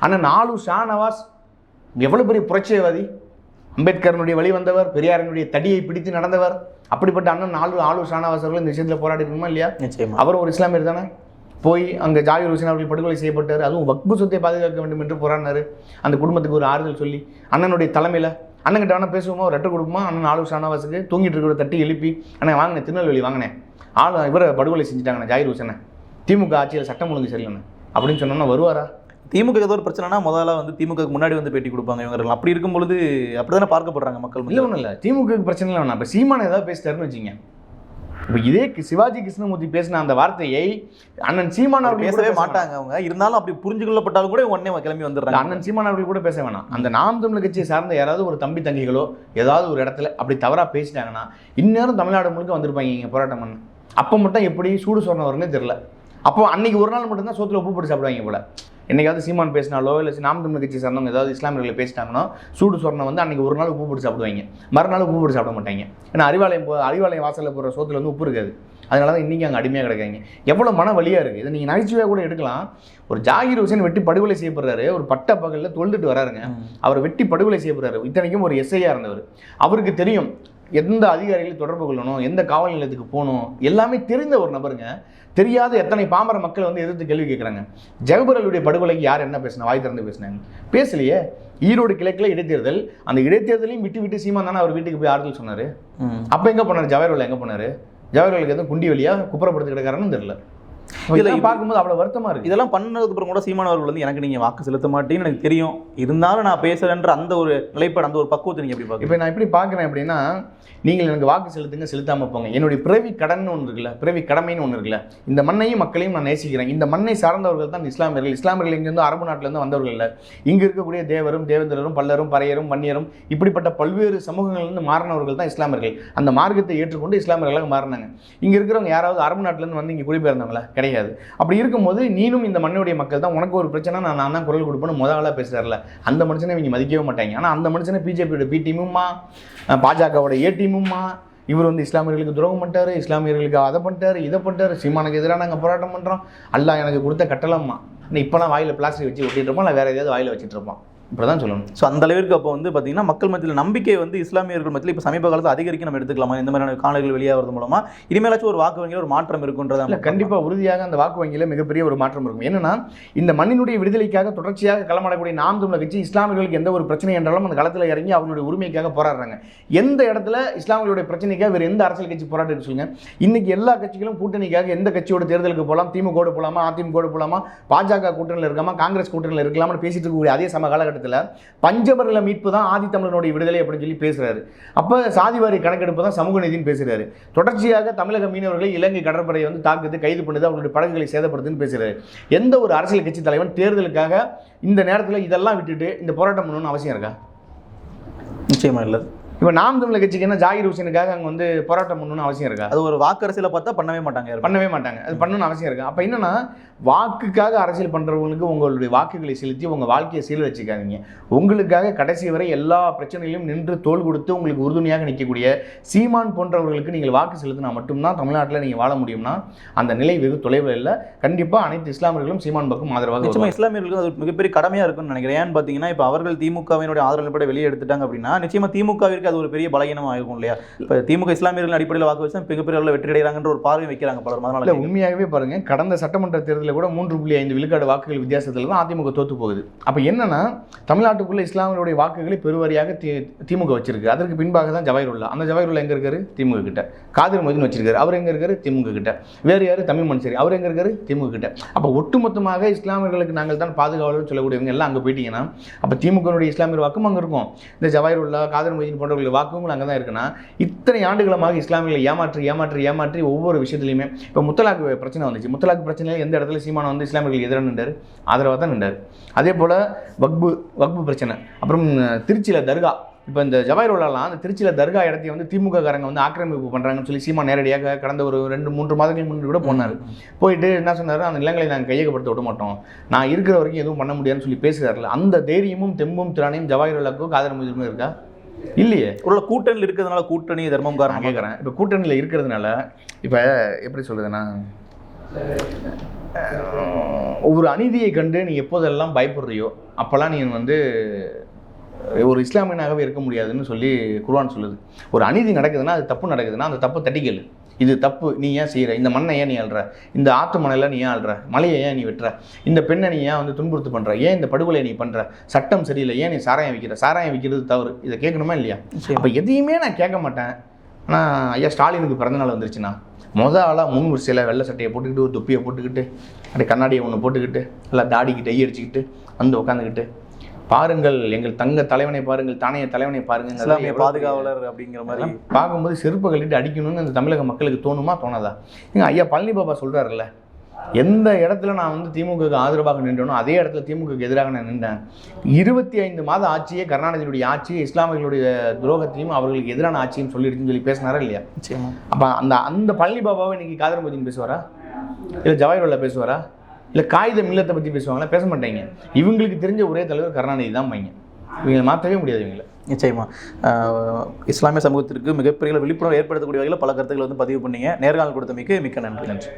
ஆனால் நாலு ஷானவாஸ் எவ்வளோ பெரிய புரட்சியவாதி அம்பேத்கரனுடைய வழி வந்தவர் பெரியாரனுடைய தடியை பிடித்து நடந்தவர். அப்படிப்பட்ட அண்ணன் நாலு ஆளூர் ஷானவாஸ் அவர்கள் இந்த விஷயத்தில் போராடி இருக்கணுமா இல்லையா? நிச்சயமா. அவர் ஒரு இஸ்லாமியர் தானே? போய் அங்கே ஜாகிர் ஹுசேன் அவர்கள் படுகொலை செய்யப்பட்டார். அதுவும் வக்பு சொத்தை பாதுகாக்க வேண்டும் என்று போராடினாரு. அந்த குடும்பத்துக்கு ஒரு ஆறுதல் சொல்லி அண்ணனுடைய தலைமையில் அண்ணன்கிட்ட வேணா பேசுவோமா? ஒரு ரெட்டை கொடுக்குமா? அண்ணன் ஆளூர் ஷானவாஸுக்கு தூங்கிட்டு இருக்கிற தட்டி எழுப்பி அண்ணன் வாங்கினேன் திருநெல்வேலி வாங்கினேன் ஆள் இவரை படுகொலை செஞ்சுட்டாங்கண்ணே ஜாகிர் ஹுசேனை திமுக ஆட்சியில் சட்டம் ஒழுங்கு சரியில்லைண்ணே. அப்படின்னு சொன்னோன்னா வருவாரா? திமுக ஏதோ ஒரு பிரச்சனைனா முதல்ல வந்து திமுக முன்னாடி வந்து பேட்டி கொடுப்பாங்க இவங்க. அப்படி இருக்கும் பொழுது அப்படிதானே பார்க்கப்படுறாங்க மக்கள் இல்லை. ஒன்றும் இல்லை. திமுக பிரச்சனை இல்லை வேணாம். இப்போ சீமான் ஏதாவது பேசிட்டாருன்னு வச்சுங்க இப்போ இதே சிவாஜி கிருஷ்ணமூர்த்தி பேசின அந்த வார்த்தையை அண்ணன் சீமான் அவர் அவர்கள் பேசவே பேச மாட்டாங்க அவங்க. இருந்தாலும் அப்படி புரிஞ்சு கொள்ளப்பட்டாலும் கூட உடனே கிளம்பி வந்துடுறாங்க. அண்ணன் சீமான் அவர்கள் கூட பேச வேணாம். அந்த நாம் தமிழ் கட்சியை சார்ந்த யாராவது ஒரு தம்பி தங்கிகளோ ஏதாவது ஒரு இடத்துல அப்படி தவறா பேசிட்டாங்கன்னா இந்நேரம் தமிழ்நாடு முழுக்க வந்திருப்பாங்க இங்கே போராட்டம் பண்ண. அப்போ மட்டும் எப்படி சூடு சொன்ன வரும்னே தெரியல. அப்போ அன்னைக்கு ஒரு நாள் மட்டும்தான் சோத்துல உப்பு போட்டு சாப்பிடுவாங்க போல. என்னைக்காவது சீமான் பேசினாலோ இல்லை நாம் தமிழ் கட்சி சார்ந்தவங்க ஏதாவது இஸ்லாமியர்களை பேசிட்டாங்கன்னா சூடு சொரணை வந்து அன்னைக்கு ஒரு நாள் உப்பு போட்டு சாப்பிடுவாங்க. மறுநாள் உப்பு போட்டு சாப்பிட மாட்டாங்க. ஏன்னா அறிவாலயம் போ அறிவாலயம் வாசலில் போடுற சோத்துல வந்து உப்பு இருக்காது. அதனால தான் இன்றைக்கி அங்கே அடிமையாக கிடக்காங்க எவ்வளோ மன வலியாக இருக்குது இதை நீங்கள் நகைச்சுவையாக கூட எடுக்கலாம். ஒரு ஜாகிர் ஹுசேன் வெட்டி படுகொலை செய்யப்படுறாரு ஒரு பட்ட பகலில் தொழுதுட்டு வராருங்க. அவரை வெட்டி படுகொலை செய்யப்படுறாரு இத்தனைக்கும் ஒரு எஸ்ஐயா இருந்தவர். அவருக்கு தெரியும் எந்த அதிகாரிகளை தொடர்பு கொள்ளணும் எந்த காவல் நிலையத்துக்கு போகணும் எல்லாமே தெரிந்த ஒரு நபருங்க. தெரியாத எத்தனை பாமர மக்கள் வந்து எதிர்த்து கேள்வி கேட்குறாங்க. ஜெகபரலுடைய படுகொலைக்கு யார் என்ன பேசினா வாய் திறந்து பேசினாங்க. பேசலையே. ஈரோடு கிழக்கில் இடைத்தேர்தல். அந்த இடைத்தேர்தலையும் விட்டு விட்டு சீமான் தானே அவர் வீட்டுக்கு போய் ஆறுதல் சொன்னார். அப்போ எங்கே போனார்? ஜவஹர்லால் எங்கே போனார்? ஜவஹர்லாலுக்கு எதுவும் குண்டி வழியா குப்புறப்படுத்து கிடக்காருன்னு தெரியல. இதெல்லாம் இது- பார்க்கும்போது அவ்வளோ வருத்தமாக இருக்குது இதெல்லாம் பண்ணதுக்கு அப்புறம் கூட சீமான் அவர்கள் வந்து எனக்கு நீங்க வாக்கு செலுத்த மாட்டேன்னு எனக்கு தெரியும். இருந்தாலும் நான் பேசுறேன்ற அந்த ஒரு நிலைப்பாடு அந்த ஒரு பக்குவத்தை நீங்க எப்படி பாக்குறீங்க இப்போ நான் எப்படி பார்க்குறேன் அப்படின்னா நீங்கள் எனக்கு வாக்கு செலுத்துங்க செலுத்தாமல் போங்க. என்னுடைய பிறவி கடன் ஒன்று இருக்குல்ல பிறவி கடமைன்னு ஒன்று இருக்குல்ல இந்த மண்ணையும் மக்களையும் நான் நேசிக்கிறேன். இந்த மண்ணை சார்ந்தவர்கள் தான் இஸ்லாமியர்கள். இஸ்லாமியர்கள் இங்கேருந்து அரபு நாட்டிலேருந்து வந்தவர்கள் இல்லை. இங்கே இருக்கக்கூடிய தேவரும் தேவேந்திரரும் பல்லரும் பறையரும் வன்னியரும் இப்படிப்பட்ட பல்வேறு சமூகங்கள்லேருந்து மாறினவர்கள் தான் இஸ்லாமியர்கள். அந்த மார்க்கத்தை ஏற்றுக்கொண்டு இஸ்லாமியர்களாக மாறினாங்க. இங்கே இருக்கிறவங்க யாராவது அரபு நாட்டிலேருந்து வந்து இங்கே குடிபெயர்ந்தவங்களா கிடையாது. அப்படி இருக்கும்போது நீனும் இந்த மண்ணுடைய மக்கள் தான். உனக்கு ஒரு பிரச்சனை நான் நான் தான் குரல் கொடுப்பேன்னு முத ஆளாக பேசுகிறார்ல அந்த மனுஷனை இவங்க மதிக்கவே மாட்டாங்க. ஆனால் அந்த மனுஷனை பிஜேபியோட பி டீமுமா பாஜகவோட ஏ டீமுமா இவர் வந்து இஸ்லாமியர்களுக்கு துரோகம் பண்ணிட்டாரு இஸ்லாமியர்களுக்கு அதை பண்ணிட்டாரு இதை பண்ணிட்டாரு சீமானுக்கு எதிராக நாங்கள் போராட்டம் பண்ணுறோம் அல்லாஹ் எனக்கு கொடுத்த கட்டளம்மா. இன்னும் இப்போலாம் வாயில் பிளாஸ்டிக் வச்சு ஒட்டிட்டு இருப்போம் இல்லை வேறு எதாவது வாயில் வச்சுட்டு இருப்போம். இப்படி தான் சொல்லணும். ஸோ அந்த அளவிற்கு அப்போ வந்து பார்த்தீங்கன்னா மக்கள் மத்தியில் நம்பிக்கை வந்து இஸ்லாமியர்கள் மத்தியில் இப்போ சமீப காலத்தில் அதிகரிக்க நம்ம எடுத்துக்கலாமா? இந்த மாதிரியான காணொலிகள் வெளியாகிறது மூலமா இனிமேலாச்சும் ஒரு வாக்கு வங்கியில் ஒரு மாற்றம் இருக்குன்றதா இல்லை கண்டிப்பாக உறுதியாக அந்த வாக்கு வங்கியில் மிகப்பெரிய ஒரு மாற்றம் இருக்கும். என்னன்னா இந்த மண்ணினுடைய விடுதலைக்காக தொடர்ச்சியாக களமாடக்கூடிய நாம் தமிழக கட்சி இஸ்லாமியர்களுக்கு எந்த ஒரு பிரச்சனை என்றாலும் அந்த களத்தில் இறங்கி அவங்களுடைய உரிமைக்காக போராடுறாங்க. எந்த இடத்துல இஸ்லாமியர்களுடைய பிரச்சனைக்காக வேறு எந்த அரசியல் கட்சி போராட்டம் சொல்லுங்க? இன்னைக்கு எல்லா கட்சிகளும் கூட்டணிக்காக எந்த கட்சியோட தேர்தலுக்கு போகலாம்? திமுக போகலாமா அதிமுக போகலாமா பாஜக கூட்டணியில் இருக்காமா? காங்கிரஸ் கூட்டணியில் இருக்கலாமா பேசிட்டு இருக்கக்கூடிய அதே சம காலகட்டத்தில் பஞ்சமர்ல மீட்பு தான் ஆதித்தமிழனுடைய விடுதலை அப்படின்னு சொல்லி பேசுறாரு. அப்போ சாதிவாரி கணக்கெடுப்பு தான் சமூக நீதினு பேசுகிறாரு தொடர்ச்சியாக தமிழக மீனவர்களை இலங்கை கடற்படையை வந்து தாக்குது கைது பண்ணுது அவங்களுடைய படகுகளை சேதப்படுத்துன்னு பேசுகிறாரு எந்த ஒரு அரசியல் கட்சி தலைவன் தேர்தலுக்காக இந்த நேரத்தில் இதெல்லாம் விட்டுட்டு இந்த போராட்டம் பண்ணணும்னு அவசியம் இருக்கா? நிச்சயமாக இல்லை. இப்போ நாம் தமிழர் கட்சிக்கு என்ன ஜாகிர் ஹுசேனுக்காக அங்கே வந்து போராட்டம் பண்ணணும்னு அவசியம் இருக்கா? அது ஒரு வாக்கரசியலை பார்த்தா பண்ணவே மாட்டாங்க. பண்ணவே மாட்டாங்க. அது பண்ணணும்னு அவசியம் இருக்கு? அப்போ என்னன்னா வாக்குக்காக அரசியல் பண்றவங்களுக்கு உங்களுடைய வாக்குகளை செலுத்தி உங்க வாழ்க்கையை சீரழிச்சிக்காதீங்க. உங்களுக்காக கடைசி வரை எல்லா பிரச்சனையிலும் நின்று தோள் கொடுத்து உங்களுக்கு உறுதுணையாக நிற்கக்கூடிய சீமான் போன்றவர்களுக்கு நீங்கள் வாக்கு செலுத்தினா மட்டும்தான் தமிழ்நாட்டில் நீங்கள் வாழ முடியும்னா அந்த நிலை வெகு தொலைவில் இல்லை. கண்டிப்பாக அனைத்து இஸ்லாமியர்களும் சீமான் பக்கம் ஆதரவாக நிச்சயமா வருவாங்க. இஸ்லாமியர்களுக்கு அது மிகப்பெரிய கடமையா இருக்கும்னு நினைக்கிறேன். ஏன்னு பார்த்தீங்கன்னா இப்போ அவர்கள் திமுகவினுடைய ஆதரவு வெளியே எடுத்துட்டாங்க அப்படின்னா நிச்சயமா திமுகவிற்கு அது ஒரு பெரிய பலகீனமாக இருக்கும் இல்லையா? இப்போ திமுக இஸ்லாமியர்கள் அடிப்படையில் வாக்கு வச்சா மிகப்பெரிய அளவில் வெற்றி அடைகிறாங்கன்ற ஒரு பார்வை வைக்கிறாங்க பலர் இல்ல அதனால உண்மையாகவே பாருங்க கடந்த சட்டமன்ற தேர்தலில் கூட மூன்று புள்ளி ஐந்து விழுக்காடு வாக்குகள் வித்தியாசத்தில் தான் அதிமுக தோத்து போகுது. அப்போ என்னன்னா தமிழ்நாட்டுக்குள்ள இஸ்லாமியருடைய வாக்குகளை பெருவாரியாக திமுக வச்சிருக்கு. அதற்கு பின்பாக தான் ஜவாஹிருல்லா. அந்த ஜவாஹிருல்லா எங்க இருக்காரு? திமுக கிட்ட. காதிர் மொய்தீன் வச்சிருக்காரு. அவர் எங்க இருக்காரு? திமுக கிட்ட. வேறு யாரு? தமிழ் மன்சரி அவர் எங்க இருக்காரு? திமுக கிட்ட. அப்போ ஒட்டுமொத்தமாக இஸ்லாமியர்களுக்கு நாங்கள் தான் பாதுகாவலர் சொல்லக்கூடியவங்க எல்லாம் அங்கே போயிட்டீங்கன்னா அப்போ திமுகனுடைய இஸ்லாமியர் வாக்கும் அங்கே இருக்கும். இந்த ஜவாஹிருல்லா காதர் மொய்தீன் போன்றவர்களுடைய வாக்குகள் அங்கே தான் இருக்குன்னா இத்தனை ஆண்டுகளமாக இஸ்லாமியில் ஏமாற்றி ஏமாற்றி ஏமாற்றி ஒவ்வொரு விஷயத்துலையுமே இப்போ முத்தலாக்கு பிரச்சனை வந்துச்சு. முத்தலாக்கு பிரச்சனையில் எந்த இடத்துல சீமானம் வந்து இஸ்லாமியர்களுக்கு எதிராக நின்றார்? ஆதரவாக தான் நின்றார். அதே போல் வக்பு வக்பு பிரச்சனை. அப்புறம் திருச்சியில் தர்கா. இப்போ இந்த ஜவாஹிருல்லாம் அந்த திருச்சியில் தர்கா இடத்தையும் வந்து திமுக காரங்க வந்து ஆக்கிரமிப்பு பண்ணுறாங்கன்னு சொல்லி சீமா நேரடியாக கடந்த ஒரு ரெண்டு மூன்று மாதங்களுக்கு முன்னாடி கூட போனார். போயிட்டு என்ன சொன்னார்? அந்த நிலங்களை நாங்கள் கையகப்படுத்த விட மாட்டோம். நான் இருக்கிற வரைக்கும் எதுவும் பண்ண முடியாதுன்னு சொல்லி பேசுகிறாருல அந்த தைரியமும் தெம்பும் திறனையும் ஜவாஹிருல்லாக்கும் காதல் முதிர்மும் இருக்கா? இல்லையே. ஒரு கூட்டணியில் இருக்கிறதுனால கூட்டணி தர்மம் நான் காரணமாக கேட்குறேன். இப்போ கூட்டணியில் இருக்கிறதுனால இப்போ எப்படி சொல்றதுன்னா அஹ், ஒரு அநீதியை கண்டு நீ எப்போதெல்லாம் பயப்படுறியோ அப்போல்லாம் நீ வந்து ஒரு இஸ்லாமியனாகவே இருக்க முடியாதுன்னு சொல்லி குர்ஆன் சொல்லுது. ஒரு அநீதி நடக்குதுன்னா அது தப்பு நடக்குதுன்னா அந்த தப்பு தட்டிக்கல் இது தப்பு நீ ஏன் செய்கிற இந்த மண்ணை ஏன் நீ அள்ளுற? இந்த ஆற்று மணலை நீ ஏன் அள்ளுற? மலையை ஏன் நீ வெட்டுற? இந்த பெண்ணை நீ ஏன் வந்து துன்புறுத்து பண்ணுற ஏன் இந்த படுகொலை நீ பண்ணுற சட்டம் சரியில்லை ஏன் நீ சாராயம் விற்கிற சாராயம் விற்கிறது தவறு. இதை கேட்கணுமா இல்லையா? அப்போ எதையுமே நான் கேட்க மாட்டேன். ஆனால் ஐயா ஸ்டாலினுக்கு பிறந்தநாள் வந்துருச்சுன்னா மொத ஆளாக முன் வரிசையில் வெள்ளை சட்டையை போட்டுக்கிட்டு ஒரு தொப்பியை போட்டுக்கிட்டு அப்படியே கண்ணாடியை ஒன்று போட்டுக்கிட்டு எல்லாம் தாடிக்கு டை அடிச்சுக்கிட்டு வந்து உட்காந்துக்கிட்டு பாருங்கள் எங்கள் தங்க தலைவனை பாருங்கள் தானைய தலைவனை பாருங்கள் இஸ்லாமிய பாதுகாவலர் அப்படிங்கிற மாதிரி. பார்க்கும்போது செருப்பு கழிட்டு அடிக்கணும்னு அந்த தமிழக மக்களுக்கு தோணுமா? தோணாதா? ஏங்க ஐயா பழனி பாபா சொல்கிறாருல்ல எந்த இடத்துல நான் வந்து திமுகவுக்கு ஆதரவாக நின்றனோ அதே இடத்துல திமுகவுக்கு எதிராக நான் நின்றேன். இருபத்தி ஐந்து மாத ஆட்சியே கருணாநிதியுடைய ஆட்சியை இஸ்லாமியர்களுடைய துரோகத்தையும் அவர்களுக்கு எதிரான ஆட்சியும் சொல்லிடுச்சுன்னு சொல்லி பேசினாரா இல்லையா? அப்போ அந்த அந்த பழனி பாபாவை இன்னைக்கு காதர் மோதின் பேசுவாரா? இல்லை ஜவாஹர்லால் பேசுவாரா? இல்லை காகித மில்லத்தை பற்றி பேசுவாங்களா? பேச மாட்டாங்க. இவங்களுக்கு தெரிஞ்ச ஒரே தலைவர் கருணாநிதி தான் பையன். இவங்களை மாற்றவே முடியாது இவங்களை. நிச்சயமா. இஸ்லாமிய சமூகத்திற்கு மிகப்பெரிய விழிப்புணர்வு ஏற்படுத்தக்கூடிய வகையில் பல கருத்துக்களை வந்து பதிவு பண்ணீங்க. நேர்காணல் கொடுத்தமைக்கு மிக்க நன்றி. நன்றி.